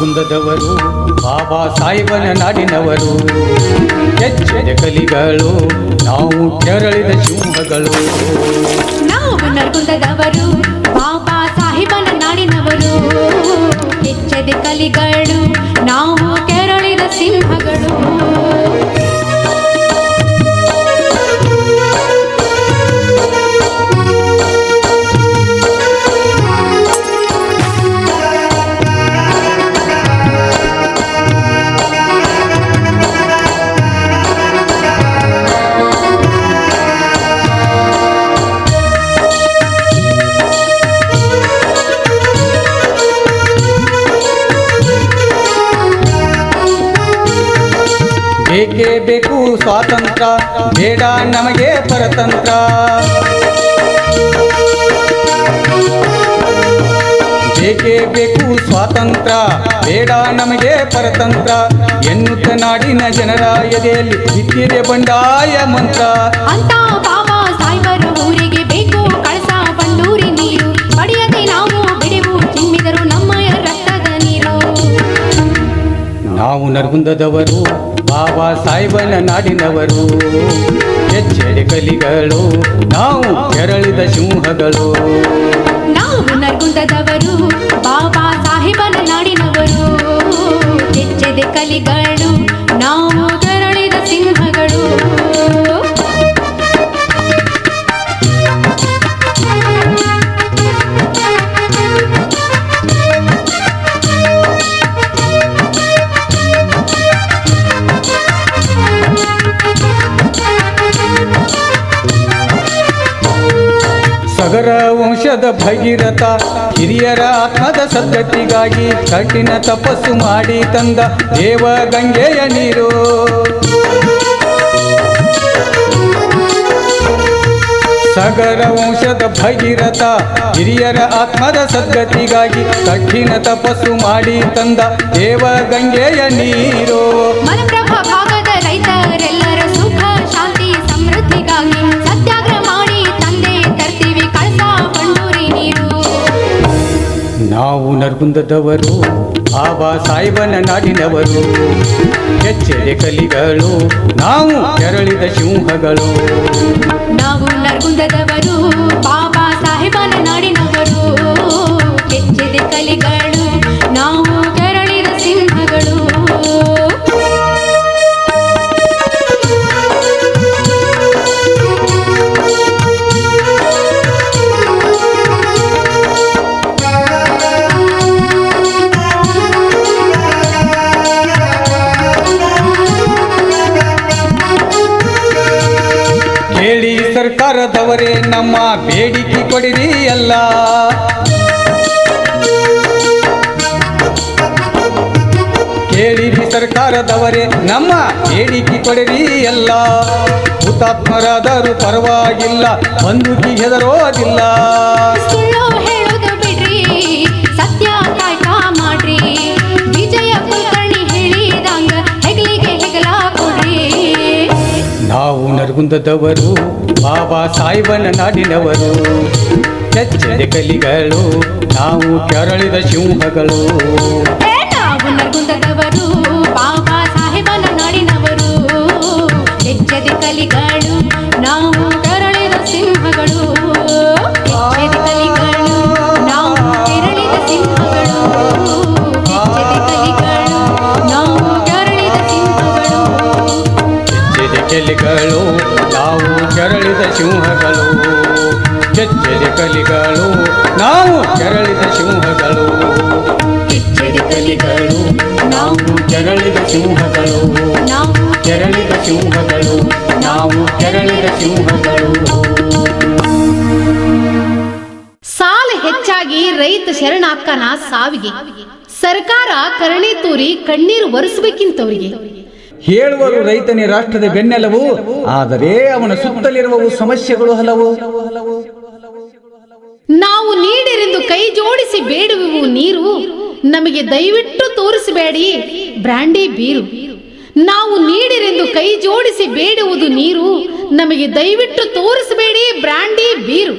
ನರಗುಂದದವರು ಬಾಬಾ ಸಾಹೇಬನ ನಾಡಿನವರು. ಹೆಚ್ಚಿನ ಕಲಿಗಳು ನಾವು ಕೆರಳಿದ ಸಿಂಹಗಳು. ನಾವು ನರಗುಂದದವರು ಬೇಕೇ ಬೇಕು ಸ್ವಾತಂತ್ರ್ಯ ಬೇಡ ನಮಗೆ ಪರತಂತ್ರ. ಬೇಕೇ ಬೇಕು ಸ್ವಾತಂತ್ರ್ಯ ಬೇಡ ನಮಗೆ ಪರತಂತ್ರ. ಎನ್ನುತ್ತ ನಾಡಿನ ಜನರ ಎದೆಯಲ್ಲಿ ಬಿತ್ತಿದೆ ಬಂಡಾಯ ಮಂತ್ರ. ನಾವು ನರ್ಗುಂದದವರು, ಬಾಬಾ ಸಾಹೇಬನ ನಾಡಿನವರು. ಎಚ್ಚರಿ ಕಲಿಗಳು, ನಾವು ಕೆರಳಿದ ಸಿಂಹಗಳು. ನಾವು ನರ್ಗುಂದದವರು, ಬಾಬಾ ಸಾಹೇಬನ ನಾಡಿನವರು. ಎಚ್ಚದೆ ಕಲಿಗಳು ವಂಶದ ಭಗೀರಥ ಹಿರಿಯರ ಆತ್ಮದ ಸದ್ಗತಿಗಾಗಿ ಕಠಿಣ ತಪಸ್ಸು ಮಾಡಿ ತಂದ ದೇವ ಗಂಗೆಯ ನೀರು. ಸಗರ ವಂಶದ ಭಗೀರಥ ಹಿರಿಯರ ಆತ್ಮದ ಸದ್ಗತಿಗಾಗಿ ಕಠಿಣ ತಪಸ್ಸು ಮಾಡಿ ತಂದ ದೇವ ಗಂಗೆಯ ನೀರು ನಾವು ನರ್ಗುಂದದವರು ಬಾಬಾ ಸಾಹೇಬನ ನಾಡಿನವರು. ಎಚ್ಚರೆ ಕಲಿಗಳು ನಾವು ಕೆರಳಿದ ಸಿಂಹಗಳು. ನಾವು ನರಗುಂದದವರು ಸರ್ಕಾರದವರೇ ನಮ್ಮ ಬೇಡಿಕೆ ಕೊಡಿರಿ ಎಲ್ಲ ಕೇಳಿರಿ ಸರ್ಕಾರದವರೇ, ನಮ್ಮ ಬೇಡಿಕೆ ಕೊಡಿರಿ ಎಲ್ಲ ಹುತಾತ್ಮರಾದರೂ ಪರವಾಗಿಲ್ಲ, ಬಂದೂಕಿ ಹೆದರೋದಿಲ್ಲ. ನರಗುಂದದವರು ಬಾಬಾ ಸಾಹಿಬನ ನಾಡಿನವರು. ಚಚ್ಚದೆ ಕಲಿಗಳು ನಾವು ಕೆರಳಿದ ಸಿಂಹಗಳು. ಬಾಬಾ ಸಾಹೇಬನ ನಾಡಿನವರು. ಕಲಿಗಳು ಕೆಲಿಗಳು ನಾವು ಕೆರಳಿದ ಸಿಂಹಗಳು. ಕೆಚ್ಚೆದೆ ಕಲಿಗಳು ನಾವು ಕೆರಳಿದ ಸಿಂಹಗಳು. ಕೆಚ್ಚೆದೆ ಕಲಿಗಳು ನಾವು ಕೆರಳಿದ ಸಿಂಹಗಳು. ನಾವು ಕೆರಳಿದ ಸಿಂಹಗಳು ನಾವು ಕೆರಳಿದ ಸಿಂಹಗಳು. ಸಾಲ ಹೆಚ್ಚಾಗಿ ರೈತ ಶರಣಾಕ್ಕನ ಸಾವಿಗೆ. ಸರ್ಕಾರ ಕರಣಿ ತೂರಿ ಕಣ್ಣೀರು ಒರೆಸ್ಬೇಕಿಂತವ್ರಿಗೆ. ಹೇಳುವರು ರೈತನೇ ರಾಷ್ಟ್ರದ ಬೆನ್ನೆಲವು ಆದರೆ ಅವನ ಸುತ್ತಲಿರುವವು ಸಮಸ್ಯೆಗಳು ಹಲವು. ನಾವು ನೀಡಿರೆಂದು ಕೈ ಜೋಡಿಸಿ ಬೇಡುವೆವು ನೀರು, ನಮಗೆ ದಯವಿಟ್ಟು ತೋರಿಸಬೇಡಿ ಬ್ರಾಂಡಿ ಬೀರು. ನಾವು ನೀಡಿರೆಂದು ಕೈ ಜೋಡಿಸಿ ಬೇಡುವುದು ನೀರು, ನಮಗೆ ದಯವಿಟ್ಟು ತೋರಿಸಬೇಡಿ ಬ್ರಾಂಡಿ ಬೀರು.